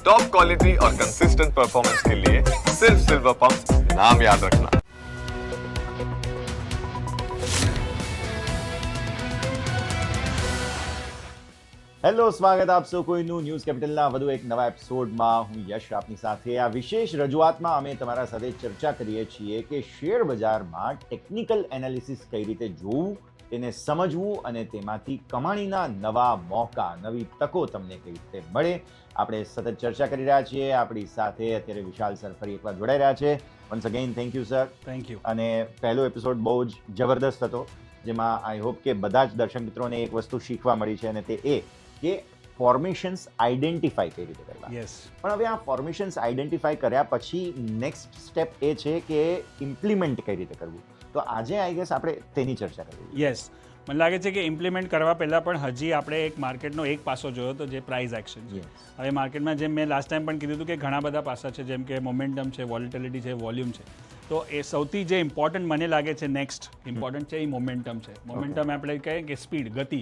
Top quality और consistent performance के लिए सिर्फ सिल्वर पंप नाम याद रखना હેલો સ્વાગત આપ સૌ કોઈનું ન્યૂઝ કેપિટલના વધુ એક નવા એપિસોડમાં હું યશ આપની સાથે આ વિશેષ રજૂઆતમાં અમે તમારા સાથે ચર્ચા કરીએ છીએ કે શેર બજારમાં ટેકનિકલ એનાલિસિસ કઈ રીતે જોવું તેને સમજવું અને તેમાંથી કમાણીના નવા મોકા નવી તકો તમને કઈ રીતે મળે આપણે સતત ચર્ચા કરી રહ્યા છીએ આપણી સાથે અત્યારે વિશાલ સર ફરી એકવાર જોડાઈ રહ્યા છે. Once again thank you sir thank you અને પહેલો એપિસોડ બહુ જ જબરદસ્ત હતો જેમાં આઈ હોપ કે બધા જ દર્શક મિત્રોને એક વસ્તુ શીખવા મળી છે અને તે એ કે ફોર્મેશન્સ આઈડેન્ટિફાઈ કઈ રીતે કરવા યસ પણ હવે આ ફોર્મેશન્સ આઈડેન્ટિફાઈ કર્યા પછી નેક્સ્ટ સ્ટેપ એ છે કે ઇમ્પ્લિમેન્ટ કઈ રીતે કરવું. તો આજે આઈ ગેસ આપણે તેની ચર્ચા કરવી યસ મને લાગે છે કે ઇમ્પ્લિમેન્ટ કરવા પહેલાં પણ હજી આપણે એક માર્કેટનો એક પાસો જોયો તો જે પ્રાઇઝ એક્શન છે. હવે માર્કેટમાં જેમ મેં લાસ્ટ ટાઈમ પણ કીધું હતું કે ઘણા બધા પાસા છે જેમ કે મોમેન્ટમ છે વોલિટિલિટી છે વોલ્યુમ છે. તો એ સૌથી જે ઇમ્પોર્ટન્ટ મને લાગે છે નેક્સ્ટ ઇમ્પોર્ટન્ટ છે એ મોમેન્ટમ છે. મોમેન્ટમ આપણે કહીએ કે સ્પીડ ગતિ.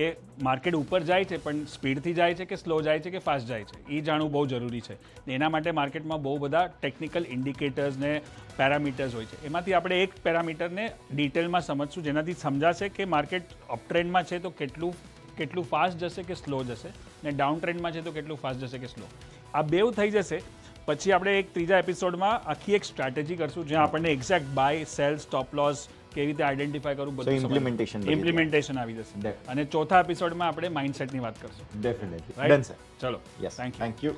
કે માર્કેટ ઉપર જાય છે, પણ સ્પીડથી જાય છે કે સ્લો જાય છે કે ફાસ્ટ જાય છે, એ જાણવું બહુ જરૂરી છે. એના માટે માર્કેટમાં બહુ બધા ટેકનિકલ ઇન્ડિકેટર્સ ને પેરામીટર્સ હોય છે. એમાંથી આપણે એક પેરામીટરને ડિટેલમાં સમજશું, જેનાથી સમજાશે કે માર્કેટ અપટ્રેન્ડમાં છે તો કેટલું કેટલું ફાસ્ટ જશે કે સ્લો જશે, ને ડાઉન ટ્રેન્ડમાં છે તો કેટલું ફાસ્ટ જશે કે સ્લો. આ બેવ થઈ જશે. પછી આપણે એક ત્રીજા એપિસોડમાં આખી એક સ્ટ્રેટેજી કરશું, જ્યાં આપણને exact buy sell stop loss કેવી રીતે આઈડેન્ટિફાય કરવું બધું ઇમ્પ્લિમેન્ટેશન ઇમ્પ્લિમેન્ટેશન આવી જશે. અને ચોથા એપિસોડમાં આપણે માઇન્ડસેટની વાત કરશું. ડેફિનેટલી ચલો. Thank you thank you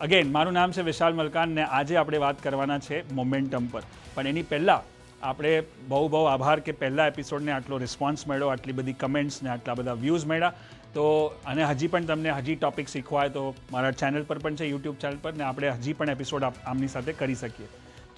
again મારું નામ છે વિશાલ મલકાન ને આજે આપણે વાત કરવાના છે મોમેન્ટમ પર. પણ એની પહેલાં આપણે બહુ બહુ આભાર કે પહેલા એપિસોડને આટલો રિસ્પોન્સ મળ્યો આટલી બધી કમેન્ટ્સ ને આટલા બધા વ્યૂઝ મળ્યા. તો અને હજી પણ તમને હજી ટોપિક શીખવાય તો મારા ચેનલ પર પણ છે યુટ્યુબ ચેનલ પર ને આપણે હજી પણ એપિસોડ આમની સાથે કરી શકીએ.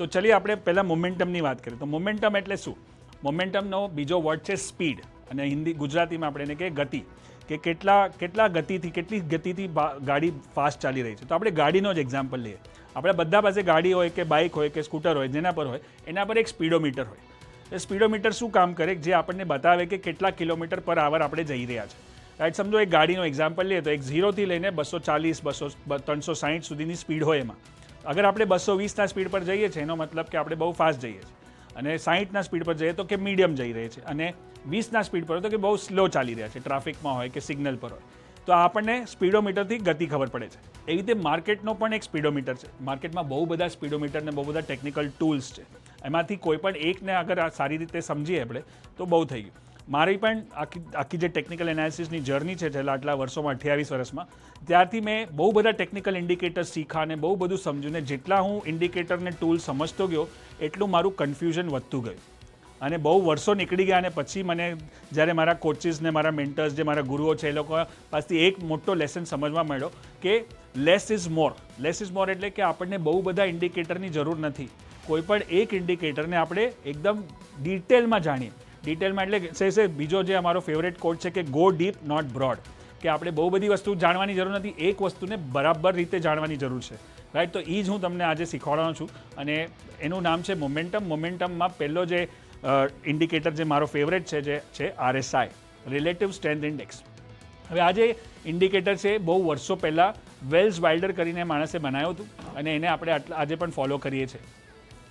તો ચલીએ આપણે પહેલાં મોમેન્ટમની વાત કરીએ. તો મોમેન્ટમ એટલે શું? મોમેન્ટમનો બીજો વર્ડ છે સ્પીડ અને હિન્દી, ગુજરાતીમાં આપણે એને કે ગતિ. કે કેટલા કેટલા ગતિથી, કેટલી ગતિથી ગાડી ફાસ્ટ ચાલી રહી છે. તો આપણે ગાડીનો જ એક્ઝામ્પલ લઈએ. આપણે બધા પાસે ગાડી હોય કે બાઇક હોય કે સ્કૂટર હોય, જેના પર હોય, એના પર એક સ્પીડોમીટર હોય. એ સ્પીડોમીટર શું કામ કરે? જે આપણને બતાવે કે કેટલા કિલોમીટર પર આવર આપણે જઈ રહ્યા છે. રાઈટ સમજો, એક ગાડીનો એક્ઝામ્પલ લઈએ તો એક ઝીરોથી લઈને બસો ચાલીસ, બસો ત્રણસો સાહીઠ સુધીની સ્પીડ હોય એમાં. અગર આપણે બસો વીસના સ્પીડ પર જઈએ છીએ, એનો મતલબ કે આપણે બહુ ફાસ્ટ જઈએ છીએ. અને સાહીઠના સ્પીડ પર જઈએ તો કે મીડિયમ જઈ રહી છે. અને વીસના સ્પીડ પર હોય તો કે બહુ સ્લો ચાલી રહ્યા છે ટ્રાફિકમાં હોય કે સિગ્નલ પર હોય. તો આપણને સ્પીડોમીટરથી ગતિ ખબર પડે છે. એવી રીતે માર્કેટનો પણ એક સ્પીડોમીટર છે. માર્કેટમાં બહુ બધા સ્પીડોમીટર ને બહુ બધા ટેકનિકલ ટૂલ્સ છે. એમાંથી કોઈ પણ એકને અગર સારી રીતે સમજીએ આપણે, તો બહુ થઈ ગયું. મારી પણ આખી આખી જે ટેકનિકલ એનાલિસિસની જર્ની છે છેલ્લા આટલા વર્ષોમાં, અઠ્યાવીસ વર્ષમાં, ત્યારથી મેં બહુ બધા ટેકનિકલ ઇન્ડિકેટર શીખા અને બહુ બધું સમજ્યું ને જેટલા હું ઇન્ડિકેટરને ટૂલ સમજતો ગયો, એટલું મારું કન્ફ્યુઝન વધતું ગયું. અને બહુ વર્ષો નીકળી ગયા અને પછી મને જ્યારે મારા કોચિસ ને, મારા મેન્ટર્સ જે મારા ગુરુઓ છે એ લોકો પાસેથી એક મોટો લેસન સમજવા મળ્યો કે less is more less is more એટલે કે આપણને બહુ બધા ઇન્ડિકેટરની જરૂર નથી. કોઈપણ એક ઇન્ડિકેટરને આપણે એકદમ ડિટેલમાં જાણીએ. ડિટેલમાં એટલે સે સે બીજો જે અમારો ફેવરેટ કોડ છે કે ગો ડીપ નોટ બ્રોડ કે આપણે બહુ બધી વસ્તુ જાણવાની જરૂર નથી, એક વસ્તુને બરાબર રીતે જાણવાની જરૂર છે. રાઈટ તો એ જ હું તમને આજે શીખવાડવાનો છું. અને એનું નામ છે મોમેન્ટમ મોમેન્ટમમાં પહેલો જે ઇન્ડિકેટર જે મારો ફેવરેટ છે, જે, છે આરએસઆઈ રિલેટિવ સ્ટ્રેન્થ ઇન્ડેક્સ હવે આ જે ઇન્ડિકેટર છે, બહુ વર્ષો પહેલાં વેલ્સ વાઇલ્ડર કરીને માણસે બનાવ્યું હતું. અને એને આપણે આજે પણ ફોલો કરીએ છીએ.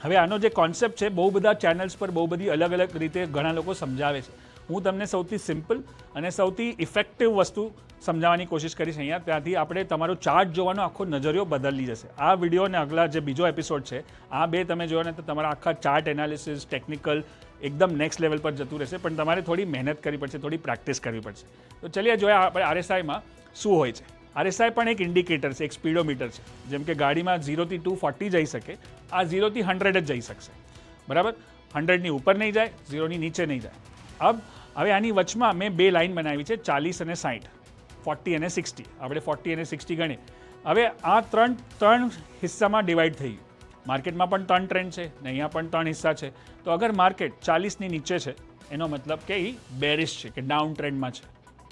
હવે આનો જે કોન્સેપ્ટ છે, બહુ બધા ચેનલ્સ પર બહુ બધી અલગ અલગ રીતે ઘણા લોકો સમજાવે છે. હું તમને સૌથી સિમ્પલ અને સૌથી ઇફેક્ટિવ વસ્તુ સમજાવવાની કોશિશ કરીશ અહીંયા. ત્યાંથી આપણે તમારો ચાર્ટ જોવાનો આખો નજરિયો બદલી જશે. આ વીડિયો અને આગલા જે બીજો એપિસોડ છે, આ બે તમે જોયો ને તો તમારા આખા ચાર્ટ એનાલિસિસ ટેકનિકલ એકદમ નેક્સ્ટ લેવલ પર જતું રહેશે. પણ તમારે થોડી મહેનત કરવી પડશે, થોડી પ્રેક્ટિસ કરવી પડશે. તો ચલીએ જોઈએ આપણે આરએસઆઈમાં શું હોય છે. આરએસઆઈ પણ એક ઇન્ડિકેટર છે એક સ્પીડોમીટર છે. જેમ કે ગાડીમાં ઝીરોથી ટુ ફોર્ટી જઈ શકે, આ ઝીરોથી હંડ્રેડ જ જઈ શકશે. બરાબર? હંડ્રેડની ઉપર નહીં જાય ઝીરોની નીચે નહીં જાય. અબ, હવે આની વચમાં મેં બે લાઇન બનાવી છે, ચાલીસ અને સાઠ ફોર્ટી અને સિક્સટી આપણે ફોર્ટી અને સિક્સટી ગણીએ. હવે આ ત્રણ ત્રણ હિસ્સામાં ડિવાઈડ થઈ ગયું. માર્કેટમાં પણ ત્રણ ટ્રેન્ડ છે ને અહીંયા પણ ત્રણ હિસ્સા છે. તો અગર માર્કેટ ચાલીસની નીચે છે, એનો મતલબ કે એ બેરિશ છે, કે ડાઉન ટ્રેન્ડમાં છે.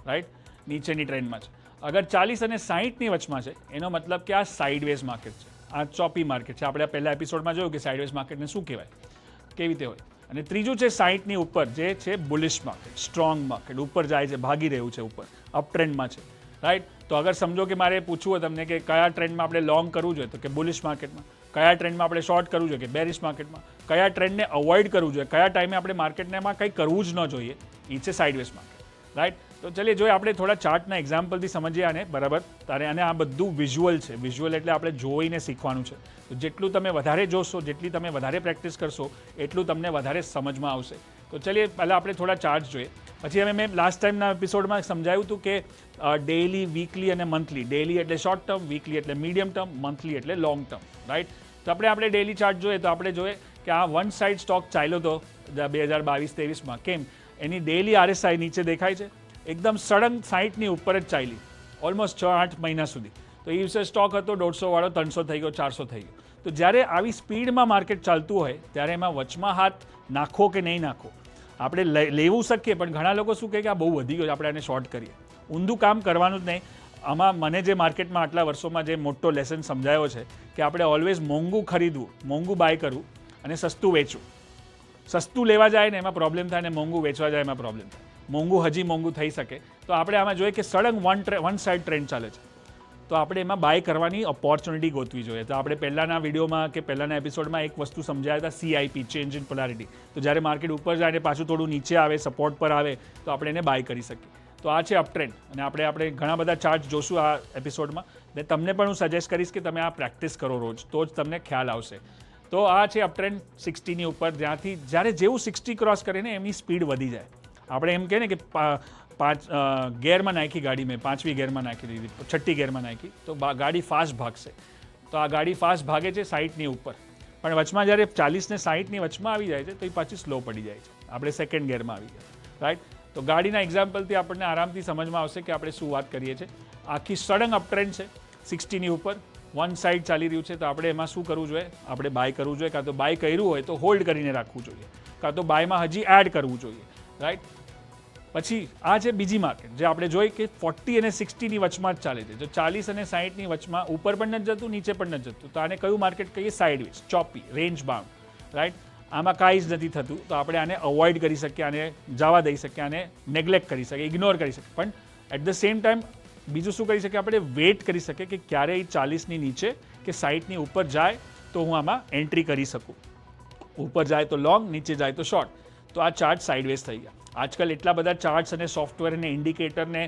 રાઈટ નીચેની ટ્રેન્ડમાં છે. અગર ચાલીસ અને સાહીઠની વચમાં છે, એનો મતલબ કે આ સાઇડવેઝ માર્કેટ છે. આ ચોપી માર્કેટ છે. આપણે આ પહેલા એપિસોડમાં જોયું કે સાઇડવેઝ માર્કેટને શું કહેવાય? કેવી રીતે હોય? અને ત્રીજું છે સાહીઠની ઉપર જે છે બુલિશ માર્કેટ સ્ટ્રોંગ માર્કેટ ઉપર જાય છે, ભાગી રહ્યું છે ઉપર અપ ટ્રેન્ડમાં છે. રાઈટ તો અગર સમજો કે મારે પૂછવું હોય તમને કે કયા ટ્રેન્ડમાં આપણે લોંગ કરવું જોઈએ, તો કે બુલિશ માર્કેટમાં કયા ટ્રેન્ડમાં આપણે શોર્ટ કરવું જોઈએ, કે બેરિશ માર્કેટમાં કયા ટ્રેન્ડને અવોઇડ કરવું જોઈએ, કયા ટાઈમે આપણે માર્કેટને એમાં કંઈ કરવું જ ન જોઈએ એ છે સાઇડવેઝ માર્કેટ રાઈટ તો ચલીએ, જોઈએ આપણે થોડા ચાર્ટના એક્ઝામ્પલથી સમજીએ આને, બરાબર? તારે અને આ બધું વિઝ્યુઅલ છે. વિઝ્યુઅલ એટલે આપણે જોઈને શીખવાનું છે. તો જેટલું તમે વધારે જોશો, જેટલી તમે વધારે પ્રેક્ટિસ કરશો, એટલું તમને વધારે સમજમાં આવશે. તો ચલીએ, પહેલાં આપણે થોડા ચાર્ટ જોઈએ. પછી અમે મેં લાસ્ટ ટાઈમના એપિસોડમાં સમજાવ્યું હતું કે ડેઇલી વીકલી અને મંથલી ડેઇલી એટલે શોર્ટ ટર્મ વીકલી એટલે મીડિયમ ટર્મ મંથલી એટલે લોંગ ટર્મ રાઈટ તો આપણે આપણે ડેઇલી ચાર્ટ જોઈએ તો આપણે જોઈએ કે આ વન સાઇડ સ્ટોક ચાલ્યો હતો બે હજાર બાવીસ, ત્રેવીસમાં. કેમ? એની ડેઇલી આરએસઆઈ નીચે દેખાય છે. એકદમ સડન સાઈઠની ઉપર જ ચાલી. ઓલમોસ્ટ છ, આઠ મહિના સુધી. તો એ દિવસે સ્ટોક હતો દોઢસો વાળો ત્રણસો થઈ ગયો, ચારસો થઈ ગયો. તો જ્યારે આવી સ્પીડમાં માર્કેટ ચાલતું હોય, ત્યારે એમાં વચમાં હાથ નાખો કે નહીં નાખો? આપણે લેવું શકીએ, પણ ઘણા લોકો શું કહે કે આ બહુ વધી ગયો આપણે આને શોર્ટ કરીએ. ઊંધું કામ કરવાનું જ નહીં. આમાં મને જે માર્કેટમાં આટલા વર્ષોમાં જે મોટો લેસન સમજાયો છે, કે આપણે ઓલવેઝ મોંઘું ખરીદવું, મોંઘું બાય કરવું અને સસ્તું વેચવું. સસ્તું લેવા જાય ને એમાં પ્રોબ્લેમ થાય અને મોંઘું વેચવા જાય એમાં પ્રોબ્લેમ થાય. મોંઘું, હજી મોંઘું થઈ શકે. તો આપણે આમાં જોઈએ કે સળંગ વન વન સાઇડ ટ્રેન્ડ ચાલે છે. તો આપણે એમાં બાય કરવાની ઓપોર્ચ્યુનિટી ગોતવી જોઈએ. તો આપણે પહેલાંના વિડીયોમાં કે પહેલાંના એપિસોડમાં એક વસ્તુ સમજાયા હતા સીઆઈપી ચેન્જ ઇન પોલારિટી તો જ્યારે માર્કેટ ઉપર જાય અને પાછું થોડું નીચે આવે સપોર્ટ પર આવે, તો આપણે એને બાય કરી શકીએ. તો આ છે અપટ્રેન્ડ અને આપણે આપણે ઘણા બધા ચાર્ટ જોશું આ એપિસોડમાં ને તમને પણ હું સજેસ્ટ કરીશ કે તમે આ પ્રેક્ટિસ કરો રોજ. તો જ તમને ખ્યાલ આવશે. તો આ છે અપટ્રેન્ડ સિક્સટીની ઉપર. જ્યાંથી, જ્યારે જેવું સિક્સટી ક્રોસ કરે ને, એમની સ્પીડ વધી જાય. આપણે એમ કહે ને કે પાંચ ગેરમાં નાખી ગાડી મેં, પાંચમી ગેરમાં નાખી દીધી, છઠ્ઠી ગેરમાં નાખી, તો ગાડી ફાસ્ટ ભાગશે. તો આ ગાડી ફાસ્ટ ભાગે છે સાઈટની ઉપર. પણ વચમાં જ્યારે ચાલીસને સાહીઠની વચમાં આવી જાય છે, તો એ પાછી સ્લો પડી જાય છે. આપણે સેકન્ડ ગેરમાં આવી જાય રાઈટ તો ગાડીના એક્ઝામ્પલથી આપણને આરામથી સમજમાં આવશે કે આપણે શું વાત કરીએ છીએ. આખી સડંગ અપટ્રેન્ડ છે સિક્સટીની ઉપર. વન સાઈડ ચાલી રહ્યું છે, તો આપણે એમાં શું કરવું જોઈએ? આપણે બાય કરવું જોઈએ. કાં તો બાય કર્યું હોય, તો હોલ્ડ કરીને રાખવું જોઈએ. કાં તો બાયમાં હજી એડ કરવું જોઈએ. રાઈટ પછી આ છે બીજી માર્કેટ, જે આપણે જોઈ કે ફોર્ટી અને સિક્સટીની વચમાં જ ચાલે છે. જો ચાલીસ અને સાહીઠની વચમાં ઉપર પણ નથી જતું, નીચે પણ નથી જતું. તો આને કયું માર્કેટ કહીએ? Sideways choppy range bound right આમાં કાંઈ જ નથી થતું. તો આપણે આને અવોઇડ કરી શકીએ, આને જવા દઈ શકીએ, આને નેગ્લેક્ટ કરી શકીએ ઇગ્નોર કરી શકીએ. પણ એટ ધ સેમ ટાઈમ બીજું શું કરી શકીએ? આપણે વેઇટ કરી શકીએ કે ક્યારે એ ચાલીસની નીચે કે સાહીઠની ઉપર જાય તો હું આમાં એન્ટ્રી કરી શકું. ઉપર જાય તો લોંગ નીચે જાય તો શોર્ટ તો આ ચાર્ટ સાઇડવેઝ થઈ ગયા. આજકાલ એટલા બધા ચાર્ટ્સ અને સોફ્ટવેર અને ઇન્ડિકેટરને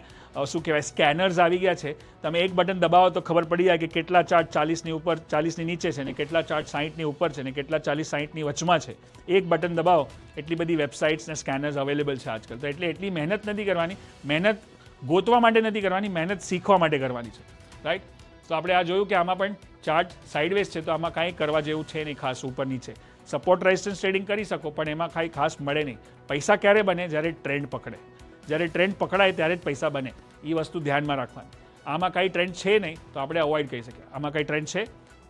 શું કહેવાય સ્કેનર્સ આવી ગયા છે. તમે એક બટન દબાવો તો ખબર પડી જાય કે કેટલા ચાર્ટ ચાલીસની ઉપર, ચાલીસની નીચે છે ને કેટલા ચાર્ટ સાહીઠની ઉપર છે ને કેટલા ચાલીસ સાહીઠની વચમાં છે. એક બટન દબાવો, એટલી બધી વેબસાઇટ્સ ને સ્કેનર્સ અવેલેબલ છે આજકાલ. તો એટલે એટલી મહેનત નથી કરવાની. મહેનત ગોતવા માટે નથી કરવાની, મહેનત શીખવા માટે કરવાની છે. રાઈટ તો આપણે આ જોયું કે આમાં પણ ચાર્ટ સાઇડવેઝ છે, તો આમાં કાંઈ કરવા જેવું છે નહીં ખાસ ઉપર નીચે સપોર્ટ રેઝિસ્ટન્સ ટ્રેડિંગ કરી શકો, પણ એમાં કાંઈ ખાસ મળે નહીં. પૈસા ક્યારે બને? જ્યારે ટ્રેન્ડ પકડે. જ્યારે ટ્રેન્ડ પકડાય, ત્યારે જ પૈસા બને. એ વસ્તુ ધ્યાનમાં રાખવાની. આમાં કાંઈ ટ્રેન્ડ છે નહીં, તો આપણે અવોઇડ કરી શકીએ. આમાં કાંઈ ટ્રેન્ડ છે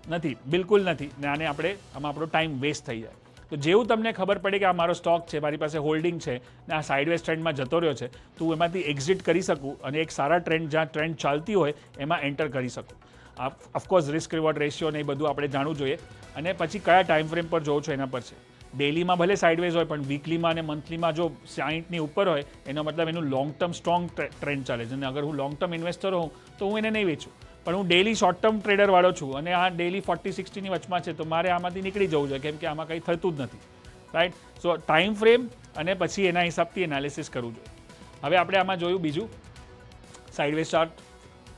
નથી. બિલકુલ નથી. ને આને આપણે, આમાં આપણો ટાઈમ વેસ્ટ થઈ જાય. તો જેવું તમને ખબર પડે કે આ મારો સ્ટોક છે, મારી પાસે હોલ્ડિંગ છે, ને આ સાઇડવેઝ ટ્રેન્ડમાં જતો રહ્યો છે, તો હું એમાંથી એક્ઝિટ કરી શકું અને એક સારા ટ્રેન્ડ જ્યાં ટ્રેન્ડ ચાલતી હોય, એમાં એન્ટર કરી શકું. ઓફકોર્સ રિસ્ક રિવોર્ડ રેશિયો ને એ બધું આપણે જાણવું જોઈએ. અને પછી કયા ટાઈમ ફ્રેમ પર જોવો છો એના પર છે. ડેલીમાં ભલે સાઇડવેઝ હોય, પણ વીકલીમાં અને મંથલીમાં જો સાહીઠની ઉપર હોય, એનો મતલબ એનું લોંગ ટર્મ સ્ટ્રોંગ ટ્રેન્ડ ચાલે છે. અને અગર હું લોંગ ટર્મ ઇન્વેસ્ટર હોઉં, તો હું એને નહીં વેચું. પણ હું ડેલી શોર્ટ ટર્મ ટ્રેડરવાળો છું અને આ ડેલી ફોર્ટી સિક્સટીની વચમાં છે, તો મારે આમાંથી નીકળી જવું જોઈએ કેમ કે આમાં કંઈ થતું જ નથી. રાઈટ સો ટાઈમ ફ્રેમ અને પછી એના હિસાબથી એનાલિસિસ કરવું જોઈએ. હવે આપણે આમાં જોયું બીજું. સાઇડવેઝ ચાર્ટ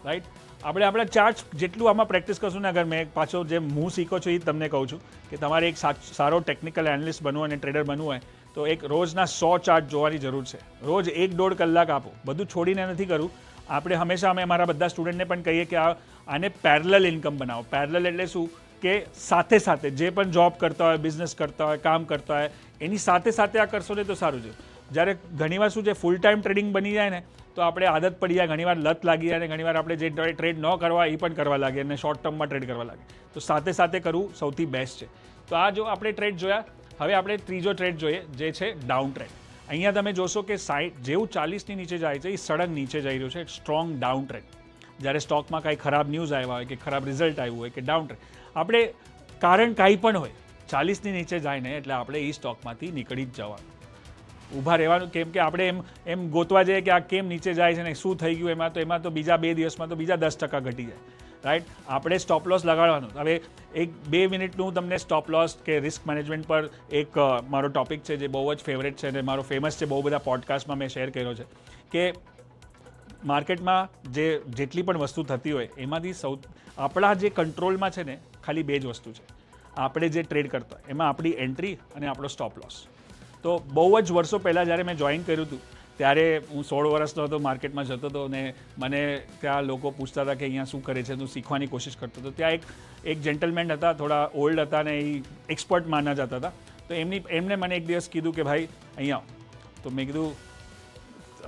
રાઈટ આપણે આપણા ચાર્જ જેટલું આમાં પ્રેક્ટિસ કરશું ને, અગર મેં પાછો જે હું શીખો છું એ તમને કહું છું કે તમારે એક સારો ટેકનિકલ એનાલિસ્ટ બનવું અને ટ્રેડર બનવું હોય, તો એક રોજના સો ચાર્ટ જોવાની જરૂર છે. રોજ એક દોઢ કલાક આપો. બધું છોડીને નથી કરવું. આપણે હંમેશા, અમે અમારા બધા સ્ટુડન્ટને પણ કહીએ કે આ, આને પેરેલલ ઇન્કમ બનાવો. પેરેલલ એટલે શું? કે સાથે સાથે જે પણ જોબ કરતા હોય બિઝનેસ કરતા હોય, કામ કરતા હોય, એની સાથે સાથે આ કરશો ને તો સારું છે. જ્યારે ઘણીવાર શું છે ફૂલ ટાઈમ ટ્રેડિંગ બની જાય ને, તો આપણે આદત પડી જાય, ઘણીવાર લત લાગી જાય અને ઘણીવાર આપણે જે ટ્રેડ ન કરવા એ પણ કરવા લાગે અને શોર્ટ ટર્મમાં ટ્રેડ કરવા લાગે તો સાથે સાથે કરવું સૌથી બેસ્ટ છે. તો આ જો આપણે ટ્રેડ જોયા, હવે આપણે ત્રીજો ટ્રેડ જોઈએ, જે છે ડાઉન ટ્રેડ અહીંયા તમે જોશો કે સાઈડ જેવું ચાલીસની નીચે જાય છે, એ સડન નીચે જઈ રહ્યું છે સ્ટ્રોંગ ડાઉન ટ્રેડ જ્યારે સ્ટોકમાં કાંઈ ખરાબ ન્યૂઝ આવ્યા હોય કે ખરાબ રિઝલ્ટ આવ્યું હોય કે ડાઉન ટ્રેડ આપણે કારણ કાંઈ પણ હોય, ચાલીસની નીચે જાય ને, એટલે આપણે એ સ્ટોકમાંથી નીકળી જ જવાનું. ઊભા રહેવાનું, કેમ કે આપણે એમ એમ ગોતવા જઈએ કે આ કેમ નીચે જાય છે ને શું થઈ ગયું એમાં, તો એમાં તો બીજા બે દિવસમાં તો બીજા દસ ટકા ઘટી જાય. રાઈટ આપણે સ્ટોપ લોસ લગાડવાનું. હવે એક બે મિનિટનું તમને સ્ટોપ લોસ કે રિસ્ક મેનેજમેન્ટ પર એક મારો ટોપિક છે જે બહુ જ ફેવરેટ છે અને મારો ફેમસ છે, બહુ બધા પોડકાસ્ટમાં મેં શેર કર્યો છે કે માર્કેટમાં જે, જેટલી પણ વસ્તુ થતી હોય, એમાંથી સૌ, આપણા જે કંટ્રોલમાં છે ને, ખાલી બે જ વસ્તુ છે. આપણે જે ટ્રેડ કરતા એમાં આપણી એન્ટ્રી અને આપણો સ્ટોપ લોસ તો બહુ જ વર્ષો પહેલાં જ્યારે મેં જોઈન કર્યું હતું, ત્યારે હું સોળ વર્ષનો હતો માર્કેટમાં જતો હતો અને મને ત્યાં લોકો પૂછતા હતા કે અહીંયા શું કરે છે હું શીખવાની કોશિશ કરતો હતો. ત્યાં એક એક જેન્ટલમેન હતા, થોડા ઓલ્ડ હતા ને એ એક્સપર્ટ માના જતા હતા. તો એમની, એમને મને એક દિવસ કીધું કે ભાઈ, અહીંયા આવો. તો મેં કીધું,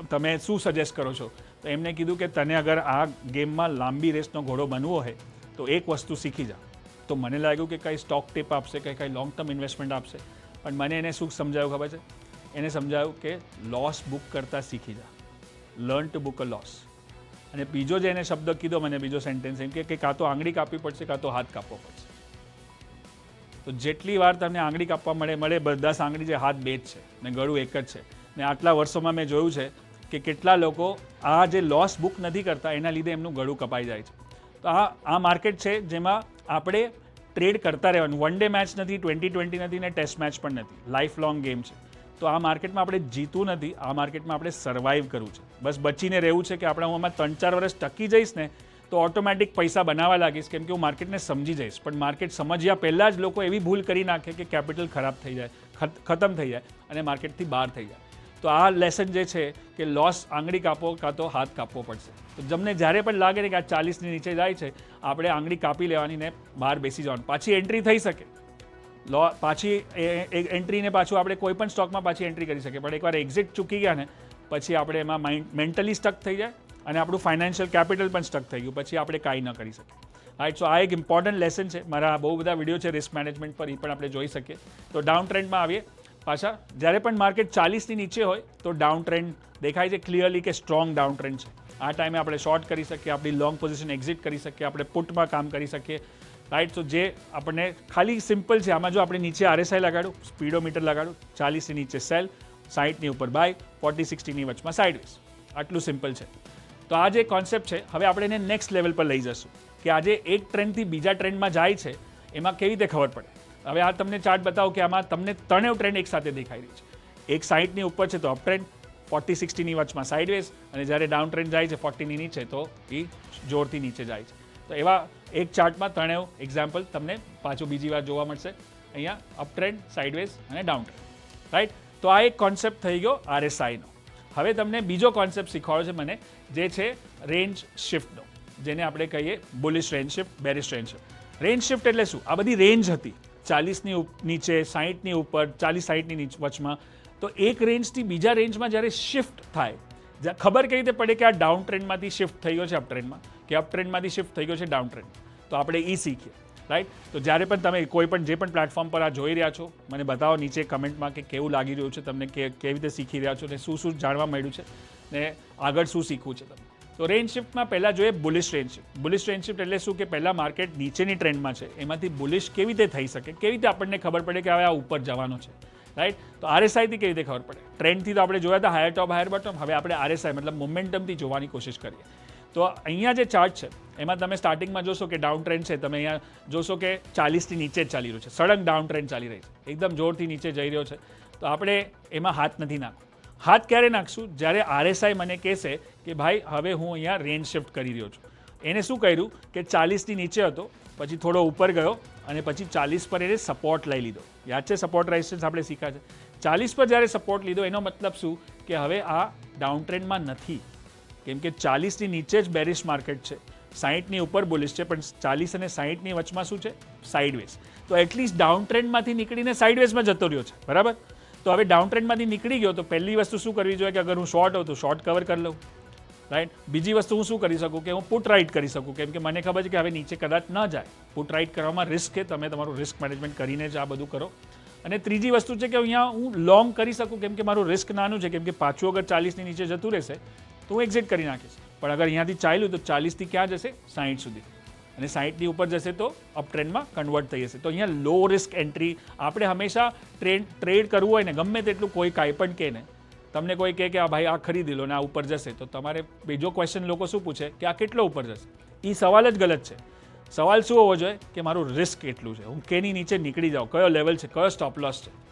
તમે શું સજેસ્ટ કરો છો? તો એમને કીધું કે, તને અગર આ ગેમમાં લાંબી રેસનો ઘોડો બનવો હોય, તો એક વસ્તુ શીખી જા. તો મને લાગ્યું કે કંઈ સ્ટોક ટીપ આપશે, કે કંઈ લોંગ ટર્મ ઇન્વેસ્ટમેન્ટ આપશે. પણ મને એને શું સમજાયું ખબર છે? એને સમજાયું કે લોસ બુક કરતાં શીખી જા. Learn to book a loss અને બીજો જે એને શબ્દ કીધો મને, બીજો સેન્ટેન્સ એમ કે કે તો આંગળી કાપવી પડશે, કાં તો હાથ કાપવો પડશે. તો જેટલી વાર તમને આંગળી કાપવા મળે મળે, બધા આંગળી જે હાથ બે જ છે ને ગળું એક જ છે. ને આટલા વર્ષોમાં મેં જોયું છે કે કેટલા લોકો આ જે લોસ બુક નથી કરતા, એના લીધે એમનું ગળું કપાઈ જાય છે. તો આ આ માર્કેટ છે જેમાં આપણે ટ્રેડ કરતા રહેવાનું. વન ડે મેચ નથી ટ્વેન્ટી ટ્વેન્ટી નથી ને ટેસ્ટ મેચ પણ નથી. લાઈફ લોંગ ગેમ છે. તો આ માર્કેટમાં આપણે જીતવું નથી, આ માર્કેટમાં આપણે સર્વાઈવ કરવું છે. બસ બચીને રહેવું છે કે આપણે હું આમાં ત્રણ ચાર વર્ષ ટકી જઈશ ને, તો ઓટોમેટિક પૈસા બનાવવા લાગીશ કેમ કે હું માર્કેટને સમજી જઈશ. પણ માર્કેટ સમજ્યા પહેલાં જ લોકો એવી ભૂલ કરી નાખે કે કેપિટલ ખરાબ થઈ જાય ખત- ખતમ થઈ જાય અને માર્કેટથી બહાર થઈ જાય. તો આ લેસન જે છે કે લોસ આંગળી કાપો કાં તો હાથ કાપવો પડશે. તો જમને જ્યારે પણ લાગે ને કે આ ચાલીસની નીચે જાય છે, આપણે આંગળી કાપી લેવાની ને બહાર બેસી જવાનું. પાછી એન્ટ્રી થઈ શકે. લો પાછી એન્ટ્રીને પાછું આપણે કોઈ પણ સ્ટોકમાં પાછી એન્ટ્રી કરી શકીએ. પણ એકવાર એક્ઝિટ ચૂકી ગયા ને, પછી આપણે એમાં માઇન્ડ મેન્ટલી સ્ટક થઈ જાય અને આપણું ફાઇનાન્શિયલ કેપિટલ પણ સ્ટક થઈ ગયું. પછી આપણે કાંઈ ન કરી શકીએ. રાઈટ સો આ એક ઇમ્પોર્ટન્ટ લેસન છે. મારા બહુ બધા વીડિયો છે રિસ્ક મેનેજમેન્ટ પર, એ પણ આપણે જોઈ શકીએ. તો ડાઉન ટ્રેન્ડમાં આવીએ. પાછા, જ્યારે પણ માર્કેટ ચાલીસની નીચે હોય, તો ડાઉન ટ્રેન્ડ દેખાય છે ક્લિયરલી કે સ્ટ્રોંગ ડાઉન ટ્રેન્ડ છે. આ ટાઈમે આપણે શોર્ટ કરી શકીએ, આપણી લોંગ પોઝિશન એક્ઝિટ કરી શકીએ, આપણે પુટમાં કામ કરી શકીએ. રાઈટ તો જે આપણને ખાલી સિમ્પલ છે, આમાં જો આપણે નીચે આરએસઆઈ લગાડું સ્પીડોમીટર લગાડું, ચાલીસની નીચે સેલ સાઠની ઉપર બાય ફોર્ટી સિક્સટીની વચમાં સાઇડવેઝ આટલું સિમ્પલ છે. તો આ જે કોન્સેપ્ટ છે, હવે આપણે એને નેક્સ્ટ લેવલ પર લઈ જશું. કે આજે એક ટ્રેન્ડથી બીજા ટ્રેન્ડમાં જાય છે, એમાં કેવી રીતે ખબર પડે? હવે આ તમને ચાર્ટ બતાવો કે આમાં તમને ત્રણેય ટ્રેન્ડ એકસાથે દેખાઈ રહી છે. એક સાઠની ઉપર છે તો અપ ટ્રેન્ડ ફોર્ટી સિક્સટીની વચમાં સાઇડવેઝ અને જ્યારે ડાઉન ટ્રેન્ડ જાય છે ફોર્ટીની નીચે તો એ જોરથી નીચે જાય છે. તો એવા એક ચાર્ટમાં ત્રણેય એક્ઝામ્પલ તમને પાછું બીજી વાર જોવા મળશે. અહીંયા અપ ટ્રેન્ડ સાઇડવેઝ અને ડાઉન ટ્રેન્ડ રાઈટ તો આ એક કોન્સેપ્ટ થઈ ગયો આરએસઆઈનો હવે તમને બીજો કોન્સેપ્ટ શીખવાડ્યો છે મને, જે છે રેન્જ શિફ્ટનો જેને આપણે કહીએ bullish range shift bearish range shift range shift એટલે શું? આ બધી રેન્જ હતી. ચાલીસની નીચે, સાહીઠની ઉપર, ચાલીસ, સાહીઠની નીચે, વચમાં. તો એક રેન્જથી બીજા રેન્જમાં જ્યારે શિફ્ટ થાય ખબર કઈ રીતે પડે કે આ ડાઉન ટ્રેન્ડમાંથી શિફ્ટ થઈ ગયો છે અપ ટ્રેન્ડમાં કે અપ ટ્રેન્ડમાંથી શિફ્ટ થઈ ગયો છે ડાઉન ટ્રેન્ડ? તો આપણે એ શીખીએ, રાઈટ? તો જ્યારે પણ તમે કોઈ પણ જે પણ પ્લેટફોર્મ પર આ જોઈ રહ્યા છો, મને બતાવો નીચે કમેન્ટમાં કે કેવું લાગી રહ્યું છે તમને, કે કેવી રીતે શીખી રહ્યા છો ને શું શું જાણવા મળ્યું છે ને આગળ શું શીખવું છે તમને? તો રેન્જ શિફ્ટમાં પહેલાં જોઈએ bullish range shift bullish range shift એટલે શું કે પહેલાં માર્કેટ નીચેની ટ્રેન્ડમાં છે. એમાંથી બુલિશ કેવી રીતે થઈ શકે? કેવી રીતે આપણને ખબર પડે કે હવે આ ઉપર જવાનો છે? રાઈટ તો આરએસઆઈથી કેવી રીતે ખબર પડે? ટ્રેન્ડથી તો આપણે જોયા હતા હાયર ટોપ હાયર બોટમ હવે આપણે આરએસઆઈ મતલબ મોમેન્ટમથી જોવાની કોશિશ કરીએ. તો અહીંયા જે ચાર્ટ છે, એમાં તમે સ્ટાર્ટિંગમાં જોશો કે ડાઉન ટ્રેન્ડ છે. તમે અહીંયા જોશો કે ચાલીસથી નીચે જ ચાલી રહ્યું છે. સડન ડાઉન ટ્રેન્ડ ચાલી રહી છે. એકદમ જોરથી નીચે જઈ રહ્યો છે. તો આપણે એમાં હાથ નથી નાખવો હાથ ક્યારે નાખશું? જ્યારે આરએસઆઈ મને કહેશે કે ભાઈ, હવે હું અહીંયા રેન્જ શિફ્ટ કરી રહ્યો છું. એને શું કર્યું કે ચાલીસની નીચે હતો, પછી થોડો ઉપર ગયો અને પછી ચાલીસ પર એને સપોર્ટ લઈ લીધો. યાદ છે સપોર્ટ રેસિસ્ટન્સ આપણે શીખ્યા છે? ચાલીસ પર જ્યારે સપોર્ટ લીધો, એનો મતલબ શું? કે હવે આ ડાઉન ટ્રેન્ડમાં નથી. કેમ કે ચાલીસની નીચે જ બેરિશ માર્કેટ છે. સાહીઠની ઉપર બોલિશ છે, પણ ચાલીસ અને સાહીઠની વચમાં શું છે? સાઇડવેઝ તો એટલીસ્ટ ડાઉન ટ્રેન્ડમાંથી નીકળીને સાઇડવેઝમાં જતો રહ્યો છે. બરાબર? તો હવે ડાઉન ટ્રેન્ડમાંથી નીકળી ગયો તો પહેલી વસ્તુ શું કરવી જોઈએ કે અગર હું શોર્ટ હોઉં તો શોર્ટ કવર કરી લઉં રાઈટ બીજી વસ્તુ હું શું કરી શકું કે હું પુટ રાઇટ કરી શકું, કેમ કે મને ખબર છે કે હવે નીચે કદાચ ન જાય. પુટ રાઇટ કરવામાં રિસ્ક છે, તમે તમારું રિસ્ક મેનેજમેન્ટ કરીને જ આ બધું કરો. અને ત્રીજી વસ્તુ છે કે અહીંયા હું લોંગ કરી શકું, કેમ કે મારું રિસ્ક નાનું છે, કેમ કે પાછું અગર ચાલીસની નીચે જતું રહેશે તો હું એક્ઝિટ કરી નાખીશ. પણ અગર અહીંયાથી ચાલ્યું તો ચાલીસથી ક્યાં જશે? સાહીઠ સુધી. અને સાહીઠની ઉપર જશે તો અપ ટ્રેન્ડમાં કન્વર્ટ થઈ જશે. તો અહીંયા લો રિસ્ક એન્ટ્રી આપણે હંમેશા ટ્રેડ ટ્રેડ કરવું હોય ને, ગમે તેટલું કોઈ કાંઈ પણ કહે ને, તમને કોઈ કહે કે, આ ભાઈ, આ ખરીદી લો ને, આ ઉપર જશે. તો તમારે બીજો ક્વેશ્ચન લોકો શું પૂછે? કે, આ કેટલો ઉપર જશે? એ સવાલ જ ગલત છે. સવાલ શું હોવો જોઈએ? કે, મારું રિસ્ક કેટલું છે. હું કેની નીચે નીકળી જાઉં? કયો લેવલ છે? કયો સ્ટોપ લોસ છે?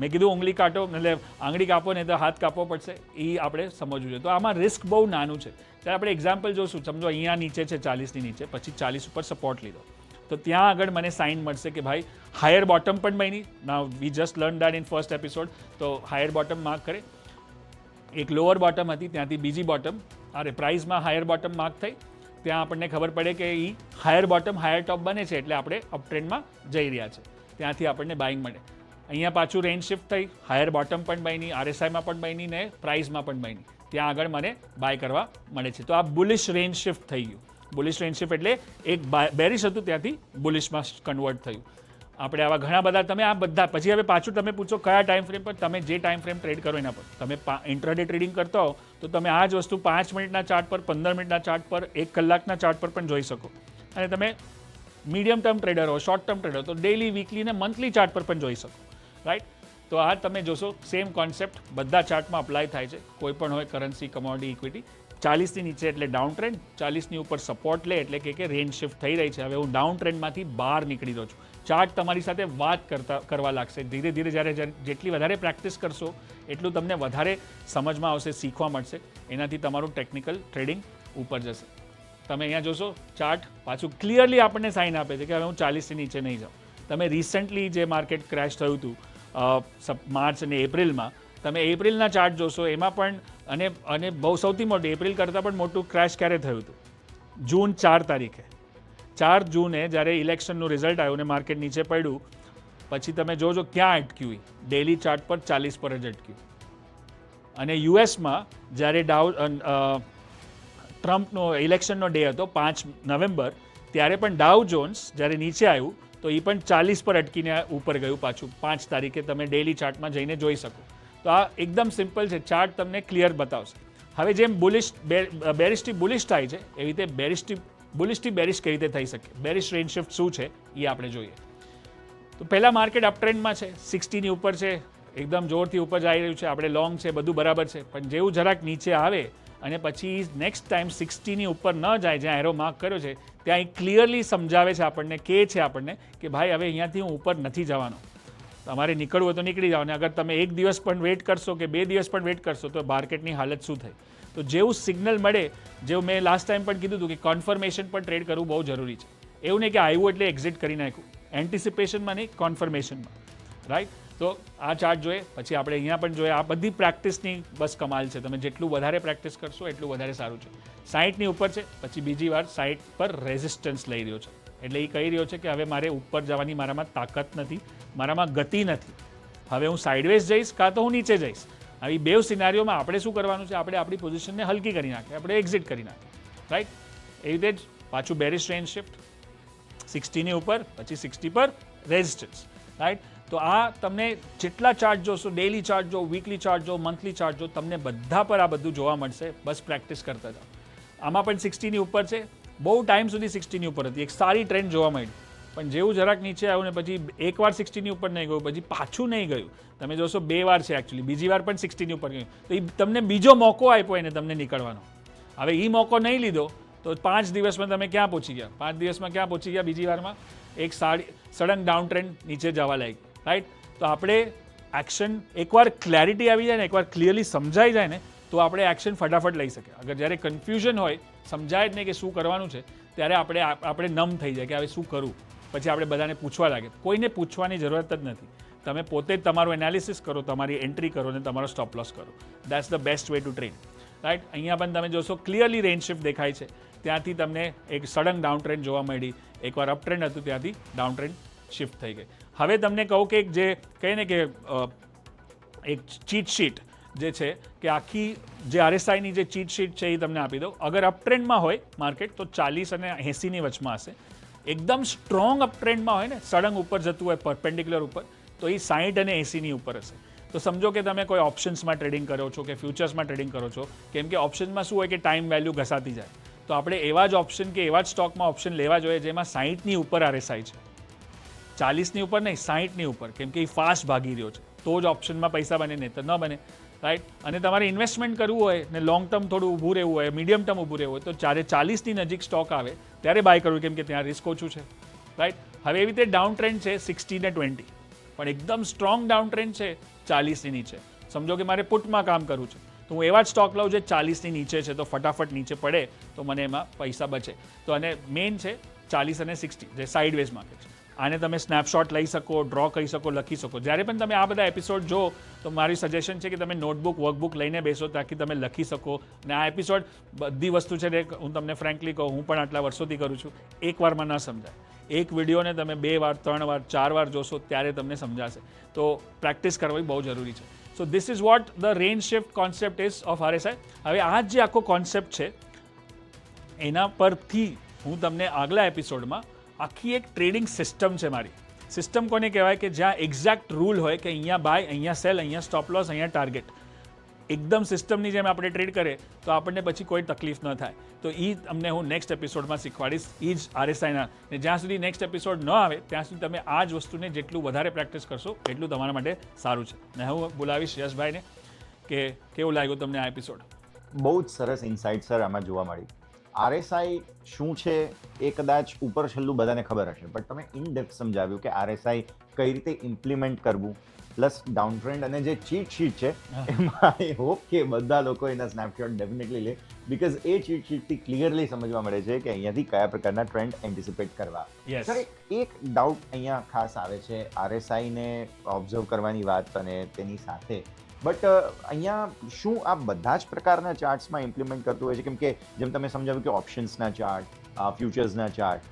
મેં કીધું ઉંગલી કાઢો એટલે આંગળી કાપો ને તો હાથ કાપવો પડશે. એ આપણે સમજવું જોઈએ. તો આમાં રિસ્ક બહુ નાનું છે. ત્યારે આપણે એક્ઝામ્પલ જોશું. સમજો, અહીંયા નીચે છે, ચાલીસની નીચે. પછી ચાલીસ ઉપર સપોર્ટ લીધો. તો ત્યાં આગળ મને સાઇન મળશે કે ભાઈ હાયર બોટમ પણ બની. ના we just learn that in first episode તો હાયર બોટમ માર્ક કરે. એક લોઅર બોટમ હતી, ત્યાંથી બીજી બોટમ અરે પ્રાઇઝમાં હાયર બોટમ માર્ક થઈ. ત્યાં આપણને ખબર પડે કે એ હાયર બોટમ હાયર ટોપ બને છે. એટલે આપણે અપટ્રેન્ડમાં જઈ રહ્યા છે. ત્યાંથી આપણને બાઇંગ મળે. અહીંયા પાછું રેન્જ શિફ્ટ થઈ. હાયર બોટમ પણ બની આરએસઆઈમાં પણ બની ને પ્રાઇઝમાં પણ બની. ત્યાં આગળ મને બાય કરવા મળે છે. તો આ બુલિશ રેન્જ શિફ્ટ થઈ ગયું. બુલિશ રેન્જ શિફ્ટ એટલે એક બેરિશ હતું ત્યાંથી બુલિશમાં કન્વર્ટ થયું. આપણે આવા ઘણા બધા તમે આ બધા, પછી હવે પાછું તમે પૂછો કયા ટાઈમ ફ્રેમ પર તમે જે ટાઈમ ફ્રેમ ટ્રેડ કરો એના પર. તમે ઇન્ટ્રાડે ટ્રેડિંગ કરતા હો, તો તમે આ જ વસ્તુ પાંચ મિનિટના ચાર્ટ પર, પંદર મિનિટના ચાર્ટ પર, એક કલાકના ચાર્ટ પર પણ જોઈ શકો. અને તમે મીડિયમ ટર્મ ટ્રેડર હો શોર્ટ ટર્મ ટ્રેડર તો ડેલી વીકલી ને મંથલી ચાર્ટ પર પણ જોઈ શકો. રાઈટ તો આ તમે જોશો સેમ કોન્સેપ્ટ બધા ચાર્ટમાં અપ્લાય થાય છે. કોઈ પણ હોય કરન્સી કમોડિટી ઇક્વિટી ચાલીસની નીચે એટલે ડાઉન ટ્રેન્ડ ચાલીસની ઉપર સપોર્ટ લે એટલે કે રેન્જ શિફ્ટ થઈ રહી છે. હવે હું ડાઉન ટ્રેન્ડમાંથી બહાર નીકળી રહ્યો છું. ચાર્ટ તમારી સાથે વાત કરતા, કરવા લાગશે. ધીરે ધીરે જ્યારે જેટલી વધારે પ્રેક્ટિસ કરશો, એટલું તમને વધારે સમજમાં આવશે, શીખવા મળશે. એનાથી તમારું ટેકનિકલ ટ્રેડિંગ ઉપર જશે. તમે અહીંયા જોશો ચાર્ટ પાછું ક્લિયરલી આપણને સાઇન આપે છે કે હવે હું ચાલીસની નીચે નહીં જાઉં. તમે રિસન્ટલી જે માર્કેટ ક્રેશ થયું હતું માર્ચ અને એપ્રિલમાં, તમે એપ્રિલના ચાર્ટ જોશો, એમાં પણ અને અને બહુ સૌથી મોટું, એપ્રિલ કરતાં પણ મોટું ક્રેશ ક્યારે થયું હતું? જૂન ચાર તારીખે. ચાર જૂને જ્યારે ઇલેક્શનનું રિઝલ્ટ આવ્યું ને માર્કેટ નીચે પડ્યું, પછી તમે જોજો ક્યાં અટક્યું? ડેલી ચાર્ટ પર ચાલીસ પર જ અટક્યું. અને યુએસમાં જ્યારે ડાઉ ટ્રમ્પનો ઇલેક્શનનો ડે હતો, પાંચ નવેમ્બર, ત્યારે પણ ડાઉ જોન્સ જ્યારે નીચે આવ્યું તો એ પણ ચાલીસ પર અટકીને ઉપર ગયું પાછું. પાંચ તારીખે તમે ડેલી ચાર્ટમાં જઈને જોઈ શકો. તો આ એકદમ સિમ્પલ છે. ચાર્ટ તમને ક્લિયર બતાવશે. હવે જેમ બુલિશ બેરિસ્ટી બુલિશ થાય છે, એવી રીતે બેરિસ્ટી બુલિશથી બેરિશ કઈ રીતે થઈ શકે? બેરિશ રેન્જ શિફ્ટ શું છે? એ આપણે જોઈએ. તો પહેલાં માર્કેટ અપટ્રેન્ડમાં છે. સિક્સટીની ઉપર છે. એકદમ જોરથી ઉપર જઈ રહ્યું છે. આપણે લોંગ છે, બધું બરાબર છે. પણ જેવું જરાક નીચે આવે અને પછી નેક્સ્ટ ટાઈમ સિક્સટીની ઉપર ન જાય, જ્યાં એરો માર્ક કર્યો છે, ત્યાં એ ક્લિયરલી સમજાવે છે આપણને, કે છે આપણને કે ભાઈ હવે અહીંયાથી હું ઉપર નથી જવાનો. તમારે નીકળવું તો નીકળી જાઓ, અને અગર તમે એક દિવસ પણ વેઇટ કરશો કે બે દિવસ પણ વેઇટ કરશો, તો માર્કેટની હાલત શું થઈ? તો જેવું સિગ્નલ મળે, જેવું મેં લાસ્ટ ટાઈમ પણ કીધું હતું કે કન્ફર્મેશન પર ટ્રેડ કરવું બહુ જરૂરી છે. એવું નહીં કે આવ્યું એટલે એક્ઝિટ કરી નાખ્યું. એન્ટિસિપેશનમાં નહીં કોન્ફર્મેશનમાં રાઈટ તો આ ચાર્ટ જોઈએ, પછી આપણે અહીંયા પણ જોઈએ. આ બધી પ્રેક્ટિસની બસ કમાલ છે. તમે જેટલું વધારે પ્રેક્ટિસ કરશો, એટલું વધારે સારું છે. સાહીઠની ઉપર છે, પછી બીજી વાર સાહીઠ પર રેઝિસ્ટન્સ લઈ રહ્યો છે. એટલે એ કહી રહ્યો છે કે હવે મારે ઉપર જવાની મારામાં તાકાત નથી, મારામાં ગતિ નથી. હવે હું સાઇડવેઝ જઈશ કાં તો હું નીચે જઈશ. આવી બે સિનારીઓમાં આપણે શું કરવાનું છે? આપણે આપણી પોઝિશનને હલકી કરી નાખીએ, આપણે એક્ઝિટ કરી નાખીએ. રાઈટ એવી રીતે જ પાછું બેરિસ રેન્જ શિફ્ટ સિક્સટીની ઉપર, પછી સિક્સટી પર રેઝિસ્ટન્સ રાઈટ તો આ તમને જેટલા ચાર્જ જોશો ડેલી ચાર્જ જો વીકલી ચાર્જ જો મંથલી ચાર્જ જો, તમને બધા પર આ બધું જોવા મળશે. બસ પ્રેક્ટિસ કરતા જાઓ. આમાં પણ સિક્સટીની ઉપર છે. બહુ ટાઈમ સુધી સિક્સટીની ઉપર હતી. એક સારી ટ્રેન્ડ જોવા મળી. પણ જેવું જરાક નીચે આવ્યું ને પછી એકવાર સિક્સટીની ઉપર નહીં ગયું, પછી પાછું નહીં ગયું. તમે જોશો બે વાર છે એકચ્યુઅલી બીજી વાર પણ સિક્સટીની ઉપર ગયું. તો એ તમને બીજો મોકો આપ્યો એને તમને નીકળવાનો. હવે એ મોકો નહીં લીધો, તો પાંચ દિવસમાં તમે ક્યાં પહોંચી ગયા? પાંચ દિવસમાં ક્યાં પહોંચી ગયા બીજી વારમાં? એક સાડી સડન ડાઉન ટ્રેન્ડ નીચે જવા લાગી રાઈટ તો આપણે એક્શન એકવાર ક્લેરિટી આવી જાય ને, એકવાર ક્લિયરલી સમજાઈ જાય ને, તો આપણે એક્શન ફટાફટ લઈ શકીએ. અગર જ્યારે કન્ફ્યુઝન હોય, સમજાય જ નહીં કે શું કરવાનું છે, ત્યારે આપણે આપણે નમ થઈ જાય કે હવે શું કરું? પછી આપણે બધાને પૂછવા લાગે. કોઈને પૂછવાની જરૂરત જ નથી. તમે પોતે જ તમારું એનાલિસિસ કરો, તમારી એન્ટ્રી કરો અને તમારો સ્ટોપ લોસ કરો. That's the best way to train right અહીંયા પણ તમે જોશો ક્લિયરલી રેન્જ શિફ્ટ દેખાય છે. ત્યાંથી તમને એક સડન ડાઉન ટ્રેન્ડ જોવા મળી. એકવાર અપ ટ્રેન્ડ હતું, ત્યાંથી ડાઉન ટ્રેન્ડ શિફ્ટ થઈ ગઈ. હવે તમને કહું કે જે કહીને કે એક ચીટશીટ જે છે કે આખી જે આરએસઆઈની જે ચીટ શીટ છે એ તમને આપી દઉં. અગર અપટ્રેન્ડમાં હોય માર્કેટ તો ચાલીસ અને એંસીની વચમાં હશે. એકદમ સ્ટ્રોંગ અપટ્રેન્ડમાં હોય ને, સળંગ ઉપર જતું હોય પરપેન્ડિક્યુલર ઉપર, તો એ સાહીઠ અને એંસીની ઉપર હશે. તો સમજો કે તમે કોઈ ઓપ્શન્સમાં ટ્રેડિંગ કરો છો કે ફ્યુચર્સમાં ટ્રેડિંગ કરો છો, કેમ કે ઓપ્શન્સમાં શું હોય કે ટાઈમ વેલ્યુ ઘસાતી જાય. તો આપણે એવા જ ઓપ્શન કે એવા જ સ્ટોકમાં ઓપ્શન લેવા જોઈએ જેમાં સાહીઠની ઉપર આરએસઆઈ છે. ચાલીસની ઉપર નહીં, સાહીઠની ઉપર. કેમ કે એ ફાસ્ટ ભાગી રહ્યો છે. તો જ ઓપ્શનમાં પૈસા બને, નહીં તો ન બને. રાઈટ અને તમારે ઇન્વેસ્ટમેન્ટ કરવું હોય ને લોંગ ટર્મ થોડું ઊભું રહેવું હોય મીડિયમ ટર્મ ઊભું રહેવું હોય, તો ચારે ચાલીસની નજીક સ્ટોક આવે, ત્યારે બાય કરવું, કેમ કે ત્યાં રિસ્ક ઓછું છે. રાઈટ હવે એવી રીતે ડાઉન ટ્રેન્ડ છે સિક્સટી ને ટ્વેન્ટી પણ એકદમ સ્ટ્રોંગ ડાઉન ટ્રેન્ડ છે ચાલીસની નીચે. સમજો કે મારે પુટમાં કામ કરવું છે. તો હું એવા જ સ્ટોક લઉં જે ચાલીસની નીચે છે, તો ફટાફટ નીચે પડે, તો મને એમાં પૈસા બચે. તો અને મેઇન છે ચાલીસ અને સિક્સટી જે સાઇડવેઝ માર્કેટ છે. આને તમે સ્નેપશોટ લઈ શકો ડ્રો કરી શકો, લખી શકો. જ્યારે પણ તમે આ બધા એપિસોડ જો, તો મારી સજેશન છે કે તમે નોટબુક વર્કબુક લઈને બેસો તાકી તમે લખી શકો. અને આ એપિસોડ બધી વસ્તુ છે ને, હું તમને ફ્રેન્કલી કહું, હું પણ આટલા વર્ષોથી કરું છું. એક વારમાં ન સમજાય. એક વિડીયોને તમે બે વાર, ત્રણ વાર, ચાર વાર જોશો, ત્યારે તમને સમજાશે. તો પ્રેક્ટિસ કરવી બહુ જરૂરી છે. So this is what the range shift concept is of RSI હવે આ જે આખો કોન્સેપ્ટ છે, એના પરથી હું તમને આગલા એપિસોડમાં આખી એક ટ્રેડિંગ સિસ્ટમ છે મારી. સિસ્ટમ કોને કહેવાય કે જ્યાં એક્ઝેક્ટ રૂલ હોય કે અહીંયા બાય અહીંયા સેલ અહીંયા સ્ટોપ લોસ અહીંયા ટાર્ગેટ એકદમ સિસ્ટમની જેમ આપણે ટ્રેડ કરીએ, તો આપણને પછી કોઈ તકલીફ ન થાય. તો એ તમને હું નેક્સ્ટ એપિસોડમાં શીખવાડીશ. એ જ આરએસઆઈના ને. જ્યાં સુધી નેક્સ્ટ એપિસોડ ન આવે, ત્યાં સુધી તમે આ જ વસ્તુને જેટલું વધારે પ્રેક્ટિસ કરશો, એટલું તમારા માટે સારું છે. ને હું બોલાવીશ યશભાઈને કે કેવું લાગ્યું તમને આ એપિસોડ બહુ જ સરસ ઇન્સાઇટ સર આમાં જોવા મળી. આરએસઆઈ શું છે એ કદાચ ઉપર છેલ્લું બધાને ખબર હશે. બટ તમે ઇન ડેપ્થ સમજાવ્યું કે આરએસઆઈ કઈ રીતે ઇમ્પ્લિમેન્ટ કરવું પ્લસ ડાઉન ટ્રેન્ડ અને જે ચીટ શીટ છે એમાં આઈ હોપ કે બધા લોકો એના સ્નેપશોટ ડેફિનેટલી લે બીકોઝ એ ચીટ શીટથી ક્લિયરલી સમજવા મળે છે કે અહીંયાથી કયા પ્રકારના ટ્રેન્ડ એન્ટિસિપેટ કરવા. સર એક ડાઉટ અહીંયા ખાસ આવે છે. આરએસઆઈને ઓબ્ઝર્વ કરવાની વાત અને તેની સાથે બટ અહીંયા શું આ બધા જ પ્રકારના ચાર્ટ્સમાં ઇમ્પ્લિમેન્ટ કરતું હોય છે? કેમ કે જેમ તમે સમજાવ્યું કે ઓપ્શન્સના ચાર્ટ ફ્યુચર્સના ચાર્ટ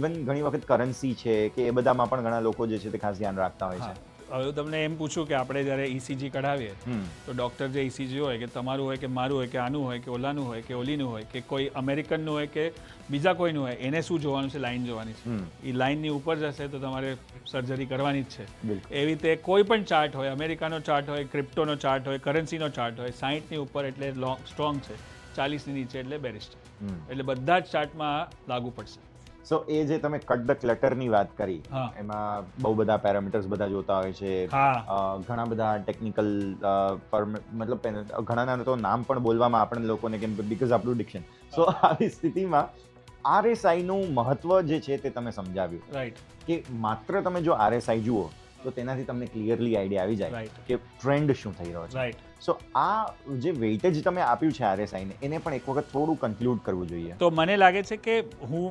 ઇવન ઘણી વખત કરન્સી છે કે એ બધામાં પણ ઘણા લોકો જે છે તે ખાસ ધ્યાન રાખતા હોય છે. હવે તમને એમ પૂછું કે આપણે જ્યારે ઇસીજી કઢાવીએ તો ડૉક્ટર જે ઇસીજી હોય કે તમારું હોય કે મારું હોય કે આનું હોય કે ઓલાનું હોય કે ઓલીનું હોય કે કોઈ અમેરિકનનું હોય કે બીજા કોઈનું હોય એને શું જોવાનું છે લાઇન જોવાની છે. એ લાઇનની ઉપર જશે તો તમારે સર્જરી કરવાની જ છે. એવી રીતે કોઈ પણ ચાર્ટ હોય અમેરિકાનો ચાર્ટ હોય ક્રિપ્ટોનો ચાર્ટ હોય કરન્સીનો ચાર્ટ હોય સાહીઠની ઉપર એટલે લોંગ સ્ટ્રોંગ છે ચાલીસની નીચે એટલે બેરિસ્ટર એટલે બધા જ ચાર્ટમાં લાગુ પડશે. સો એ જે તમે કટ ધ ક્લટરની વાત કરી એમાં બહુ બધા પેરામીટર્સ બધા જોતા હોય છે. ઘણા બધા ટેકનિકલ મતલબ ઘણા ઘણાના તો નામ પણ બોલવામાં આપણને લોકોને કેમ બીકોઝ આપણું ડિક્શન સો આવી સ્થિતિમાં આરએસઆઈ નું મહત્વ જે છે તે તમે સમજાવ્યું. રાઈટ કે માત્ર તમે જો આરએસઆઈ જુઓ તો તેનાથી તમને ક્લિયરલી આઈડિયા આવી જાય કે ટ્રેન્ડ શું થઈ રહ્યો છે. રાઈટ સો આ જે વેઇટેજ તમે આપ્યું છે આરએસઆઈ ને એને પણ એક વખત થોડું કન્ક્લુડ કરવું જોઈએ. તો મને લાગે છે કે હું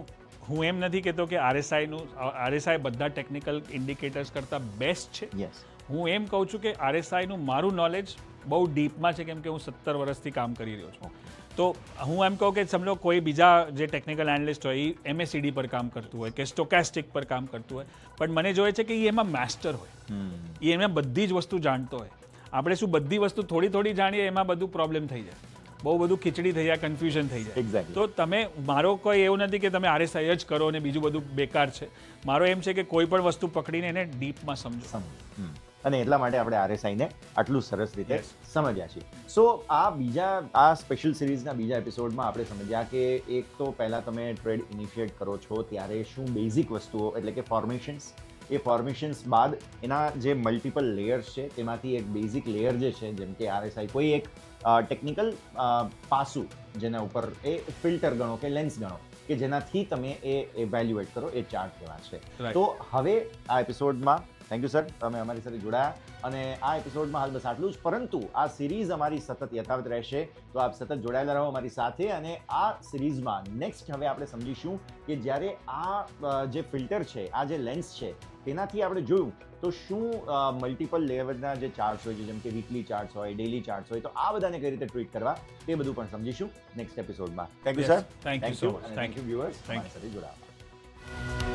હું એમ નથી કહેતો કે આરએસઆઈનું આરએસઆઈ બધા ટેકનિકલ ઇન્ડિકેટર્સ કરતાં બેસ્ટ છે. યસ હું એમ કહું છું કે આરએસઆઈનું મારું નોલેજ બહુ ડીપમાં છે કેમ કે હું સત્તર વર્ષથી કામ કરી રહ્યો છું. તો હું એમ કહું કે સમજો કોઈ બીજા જે ટેકનિકલ એનાલિસ્ટ હોય એ એમએસસીડી પર કામ કરતું હોય કે સ્ટોકેસ્ટિક પર કામ કરતું હોય. પણ મને જોઈએ છે કે એ એમાં માસ્ટર હોય. એ એમાં બધી જ વસ્તુ જાણતો હોય. આપણે શું બધી વસ્તુ થોડી થોડી જાણીએ એમાં બધું પ્રોબ્લેમ થઈ જાય. બહુ બધું ખીચડી થઈ જાય કન્ફ્યુઝન થઈ જાય. તો તમે મારો કોઈ એવું નથી કે તમે આરએસઆઈ જ કરો અને બીજું બધું બેકાર છે. મારો એમ છે કે કોઈ પણ વસ્તુ પકડીને એને ડીપમાં સમજો. સમજ. અને એટલા માટે આપણે આરએસઆઈને આટલું સરસ રીતે સમજ્યા છીએ. સો આ બીજા આ સ્પેશિયલ સિરીઝના બીજા એપિસોડમાં આપણે સમજ્યા કે એક તો પહેલાં તમે ટ્રેડ ઇનિશિએટ કરો છો ત્યારે શું બેઝિક વસ્તુઓ એટલે કે ફોર્મેશન્સ એ ફોર્મેશન્સ બાદ એના જે મલ્ટિપલ લેયર્સ છે તેમાંથી એક બેઝિક લેયર જે છે જેમ કે આરએસઆઈ કોઈ એક ટેકનિકલ પાસું જેના ઉપર એ ફિલ્ટર ગણો કે લેન્સ ગણો કે જેનાથી તમે એ એવેલ્યુએટ કરો એ ચાર્ટ કેવા છે. તો હવે આ એપિસોડમાં થેન્ક યુ સર તમે અમારી સાથે જોડાયા. અને આ એપિસોડમાં હાલ બસ આટલું જ. પરંતુ આ સિરીઝ અમારી સતત યથાવત રહેશે. તો આપ સતત જોડાયેલા રહો અમારી સાથે. અને આ સિરીઝમાં નેક્સ્ટ હવે આપણે સમજીશું કે જ્યારે આ જે ફિલ્ટર છે આ જે લેન્સ છે તેનાથી આપણે જોયું તો શું મલ્ટિપલ લેવલના જે ચાર્ટ્સ હોય છે જેમ કે વીકલી ચાર્ટ્સ હોય ડેલી ચાર્ટ્સ હોય તો આ બધાને કઈ રીતે ટ્રીટ કરવા તે બધું પણ સમજીશું નેક્સ્ટ એપિસોડમાં thank you sir thank you. Thank you viewers Thank અમારી જોડાવા.